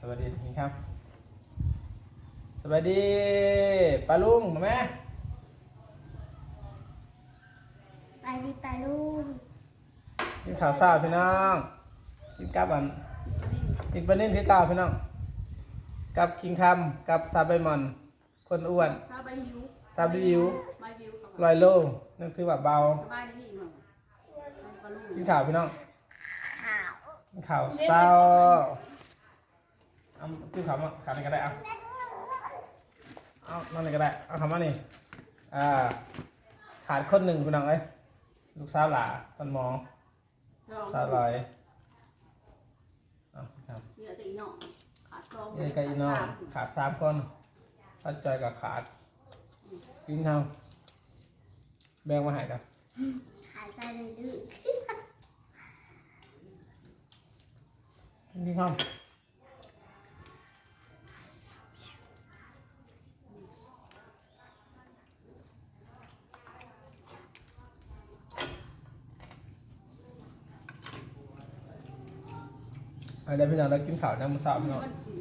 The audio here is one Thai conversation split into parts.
สวัสดีนี่ครับ สวัสดีป้าลุงมาแม่ไปดิไปลูกกินข้าวเช้าพี่น้องกินกับอันกินปลานิ่นคือเก่าพี่น้องกับคิงคำกับซาใบหมอน คนอ้วนชาวใบหิวซาบิวิวใบหิวเขาลอยโลนั่นคือแบบเบาสบายดีพี่หน่อยปลาลูกินกข้าวพี่น้องข่าวกินข้าว เช้าเอากินข้าวมาข้าวนี่ก็ได้เอาเอานั่นนี่ก็ได้ เอาคำว่านี่อ่าขาดคนหนึ่งพี่น้องเอ้ยลูกสาวหลาตอนหมอสาวลอยเอาครับเหยื่อตีหน่อขาดซองนี่ก็อีน้องขาดสามคนถ้าจอยกับขาดกินเท่าแบ่งมาให้กันหายใจเลยดื้อกินข้าว อันนี้พี่น้องเรากินข้าวน้ำมันสาวพี่น้องมันสิ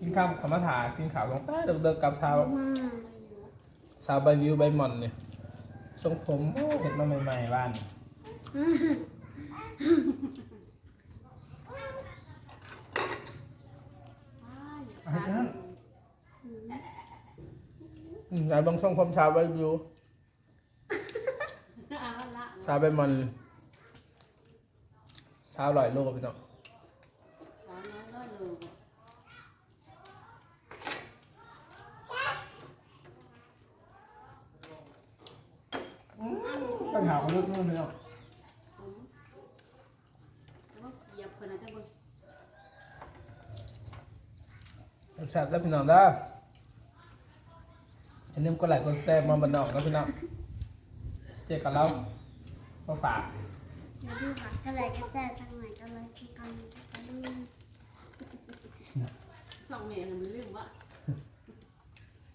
กินข้าวขาวมาถากินข้าวลงใต้เดิกๆกับเท้ามาสาวใบวิวใบหม่อนเนี่ยทรงผมโอ้เห็ดมาใหม่ๆบ้านอ้ายขาดอืมไหนบางช่องผมชาวใบวิวเอาละชาวใบหม่อนชาวลอยโลพี่น้อง สาวน้อยร้อยโล ปัญหาของเรื่องนู้นพี่น้องผมแต่ว่าเหยียบคนนั้นจะบ่แซ่บๆแล้วพี่น้องเด้ออันนี้มันก็หลายคนแซ่บมาบันนอกแล้วพี่น้องเจ๊กับเราก็ฝากเดี๋ยวดูค่ะก็เลยก็แจ้ทางไหนก็เลยกินกันไปลูกช่องแม่มันลืมว่า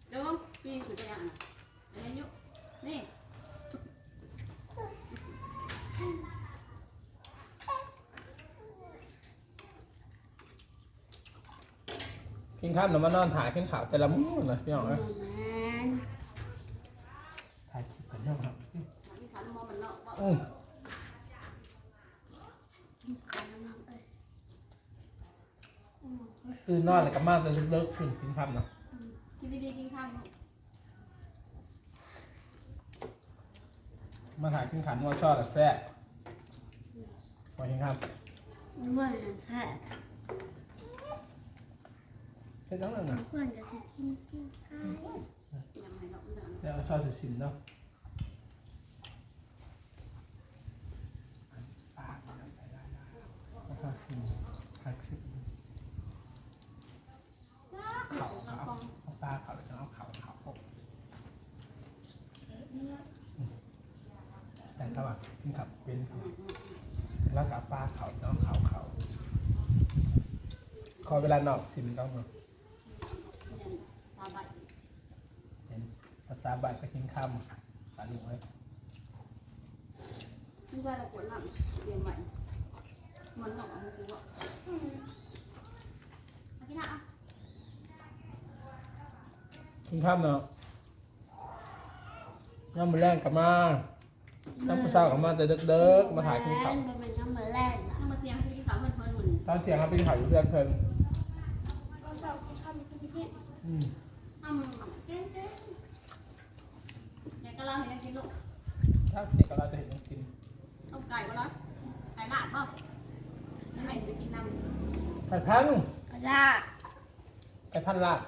เดี๋ยวปีนสุดยังน่ะอันนี้ยุนี่ กินข้าวหนูมานอนถ่ายขึ้นข่าวแต่ละมื้อเลยพี่น้องแมเอ้ยนถ่ายคลิปกันเนาะครับขันขันมองมันเนาะว่าอืมขอน้ำมันเอ้ยตื่นนอนเลยกับมาแต่เลิกขึ้นกินข้าวเนาะกินดีๆกินข้าวเนาะมาถ่ายขึ้นขันว่าชอบแต่แซ่บพอกินข้าวเมื่อนั้นค่ะเฮ็ดจังเลยนะเพื่อนจะสิกินกินข้าวยังไงเนาะมันเนาะแล้วเอาซอสสินเนาะเอาซอสสินถ่ายคลิปเขาเอาเอาปลาเขาแล้วก็เอาเขาเขาแต่ถ้าว่ากินขับเป็นเขาแล้วกับปลาเขาแล้วเอาเขาเขาขอเวลานอกสินต้องเนาะ ตาใบ เห็น ภาษาบาทก็กินคำปลาลุงไว้ไม่ใช่เราปวดหลังเรียนใหม่มันหนอกมันคือว่าอาทิตย์หน้าอะกินคำเนาะย่ำมือแรงกลับมาน้ำผู้สาวกลับมาแต่เด็กๆมาถ่ายกินข้าวมันเป็นน้ำมันแรกนะนั่งมาเทียงให้พี่สาวเพื่อนเพื่อนมันตอนเที่ยงเราไปกินข้าวอยู่เพื่อนเพิ่นก็ชอบกินข้าวกินเผ็ดอืมอ้ำเก่งเก่งอยากกะลาเห็นกินลูกถ้าเที่ยงก็เราจะเห็นน้องกินต้มไก่ก็แล้วไก่ลาดป่ะนี่แม่จะไปกินน้ำไก่พันธุ์ก็ได้ไก่พันธุ์ลาด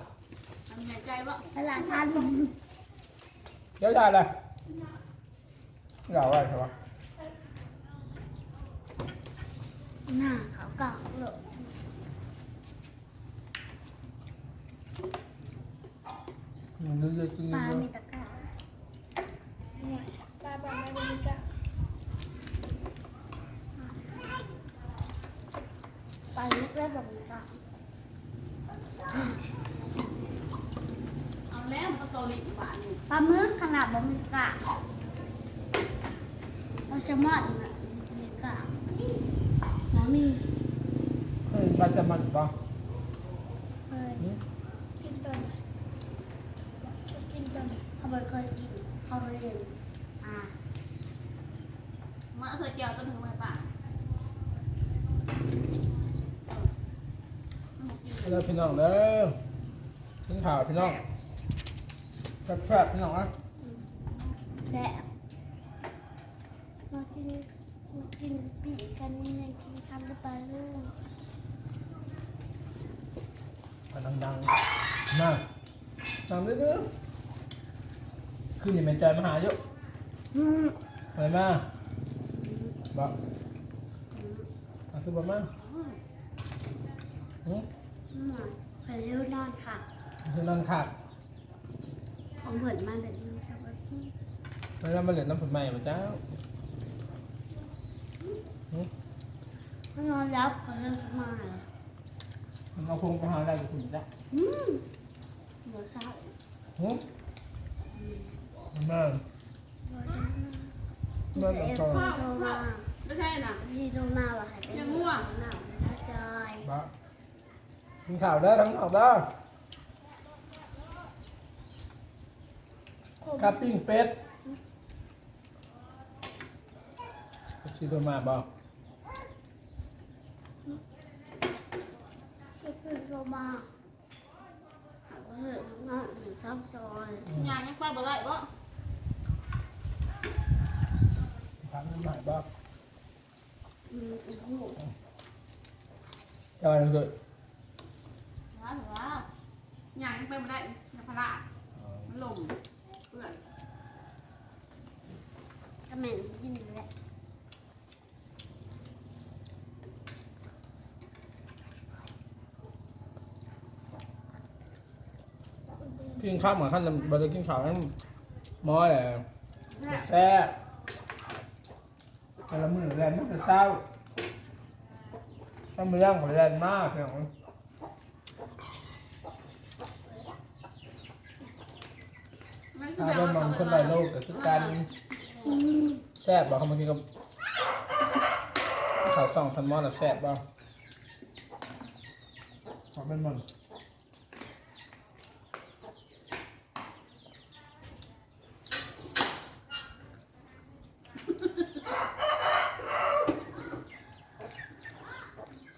ทำใหญ่ใจป่ะตลาดทานผมเดี๋ยวได้เลยเหล่าอะไรใช่ปะหน้าเขาเก่าเลยมันเรื่อยๆกินปลาเรื่อยมีตะก ร้าปลาปลาไม่มีตะปลาเล็กแล้วแบบนี้ก็เอาแล้วมันก็โตลิบาทนี่ปลาหมึกขนาดบะมีกะปลาแซลมอนน่ะมีกะหมอมีๆเฮ้ยปลาแซลมอนปะปยหืมกินเป็นกินเป็นเขาไม่เคยกิน เขาไม่เห็นอ่ามาเคยเจียวต้นถึงไม้ป่าแล้วพี่น้องเด้อกินข้าวพี่น้องแซ่บๆพี่น้องอะแซ่บมากินมากินปีกกันยังกินคำได้ปลาลูกมาดังๆมาดังเด้อๆ ขึ้นอย่าเป็นใจมาหาเยอะอืมอะไรมาบอกอะคือบอกมาหืมอืมไปเร็วนอนค่ะคือนอนขาดผมเหมือนมาแบบนี้ครับว่าแล้วเรามาเหลือน้ำผุดใหม่มาเจ้าหืมถ้านอนแล้วก็เริ่มมาเหรอมันเอาคงไปหาอะไรกับคุณจ้ะอืมเดี๋ยวเช้าหืม มันมาเดี๋ยวเอฟโทรมาไม่ใช่น่ะพี่โทรมาว่าให้ไปยังง่วงหนาวนะจอยบ้ากินข่าวได้อทั้งข่าวได้อครับปิ้งเป็ดชีโทรมาบอกพี่โทรมาหาว่าเฮ้ยน้องหนูชอบจอยยางยังป้าบ่ได้บ่ ถามนิดหน่อยบอกอืมโอ้โหจะไปเลยว้าหรือว่ายางยังไปบ่ได้ยาพารามันลมเปื่อนก็เหม็นที่นี่แหละกินข้าวเหมือนขั้นบริกินข้าวนั้นมอแหละแซ่บ แต่ละมือแรงมันจะเศร้าต้องมีเรื่องของแรงมากเพี่น้องไม่ใช่ถ้าเป็นมัเขานคนหลายโลกก็คือการแซ่บบอกเขาเมากินกับข้าวซองทันมอนแล้วแซ่บบ่ขอเป็นมัน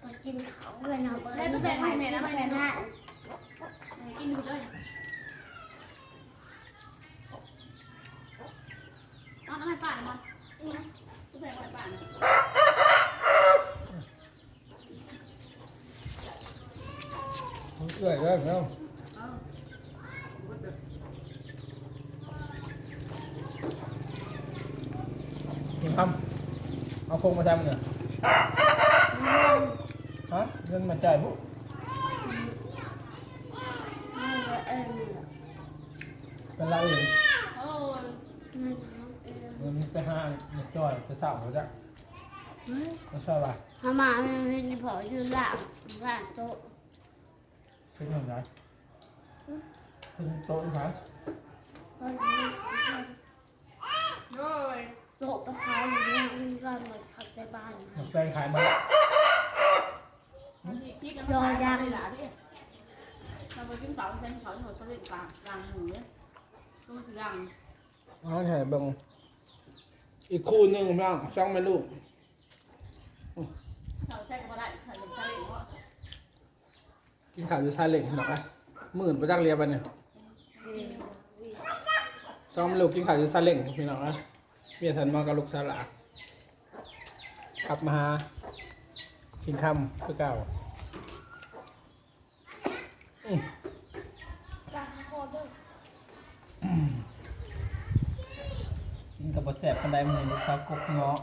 ไปกินเขาเลยนะเบิร์ แม่ต้องเป็นให้แม่นะไม่แม่นะให้กินดูด้วยเอาน้ำให้ป้าหน่อยมันต้องให้ป้าหน่อยมันเอื่อยเลยพี่น้องเอาว่าแต่กินคำเอาโคงมาทำเนี่ยฮะเงินมาจ่ายปุ๊ ไม่ว่าเออ เป็นไรเองโอ้ยไม่น้องเออเงินไปห้าเนี่ยจ่อยจะเศร้าเขาจะเฮ้ยเขาชอบป่ะทำมาไม่ได้พออยู่หลังหลังโต๊ะขึ้นหนึ่งไหนขึ้นโต๊ะอีกครั้งเฮ้ยโอ้ยโต๊ะตะไคร้อยู่นี่ก็เหมือนขับในบ้านหมดแปลงขายมาแล้วพี่กันมาตายเลยล่ะพี่เราไปกินเสาเส้นเขาหัวสลิดกลางกลางหมูเนี่ย ตัวสีดำอ๋อใช่เบังอีกคู่หนึ่งพี่น้องสองแม่ลูกเขาใช้ก็ได้ใส่เป็นสลิดว่ากินข้าวอยู่ชายเหล่งหรอกนะหมื่นไปจักเรียบไปเนี่ยสองแม่ลูกกินข้าวอยู่ชายเหล่งพี่น้องนะเมียทันมากับลูกสาวหลากลับมาหากินคำคือเก่าอืม จ้าโคตรด้วย กับบะแสบกันได้มือลูกสาวกกเงาะ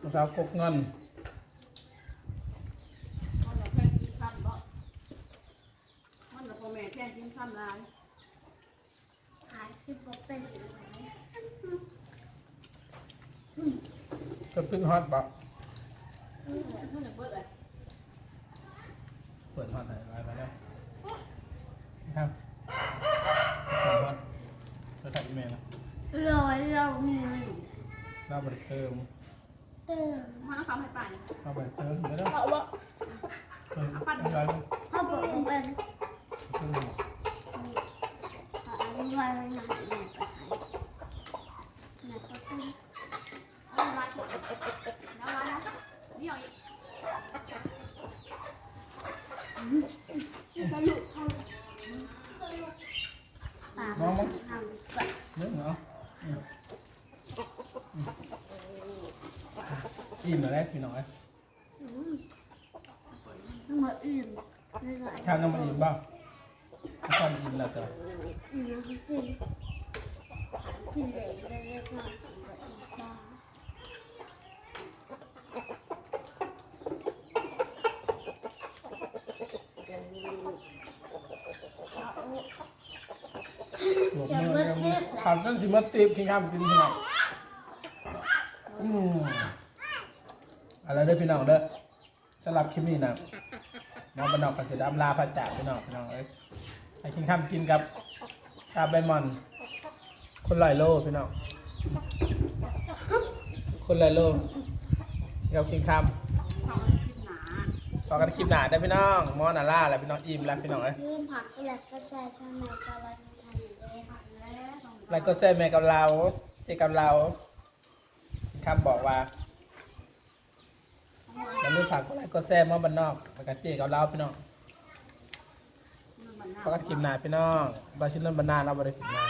ลูกสาวกกเงินนอนแบบแค่กินข้าวก็มันแบบพ่อแม่แค่กินข้าวร้านขายที่บอกเป็นอะไรก็เพิ่งฮอตบะมันจะเปิดเลยเปิดฮอตไหนไว้มาแล้วครับ เราบริเติมเติมมันต้องทำให้ป่านเราบริเติมแล้วเพราะว่าเออเอาปั่อาไว้าบเอิญ เติม น้ำมันอิ่มไม่ไหวทำน้ำมันอิ่มบ้างทำอิ่มแล้วจ้ะอิ่มจริงๆกินเลยได้เล็กน้อยกินแบบอิ่มบ้างหมวกมือทำจนสิมาตีบกินข้าวกินพี่น้องอืม อะไรเด้อพี่น้องเด้อสำหรับคลิปนี้นะน้องบานนอกกับเสียดำลาพระจ่าพี่น้องพี่น้องเอ้ยให้กินข้าวกินกับซาบใบมอน คนลอยโลพี่น้องคนลอยโลเดี๋ยวกินข้าวเขาไม่คิดหนาต่อกันคลิปหน้าได้อพี่น้องมอนาล่าแล้วพี่น้องอิ่มแล้วพี่น้องเอ้ยลืมผักกระแลกกระจายทำไมกะวันทันเลยผักแล้วต้องแล้วก็แซ่แม่กับเราเจกับเราคำบอกว่า แล้วไม่ฝากก็ไลค์ก็แซ่มอบันนอกแล้วก็เจกับเราพี่น้องมันมันหน้าพอกันคลิปหน้าพี่น้องบาชินนบันนาเราบริคลิปหน้า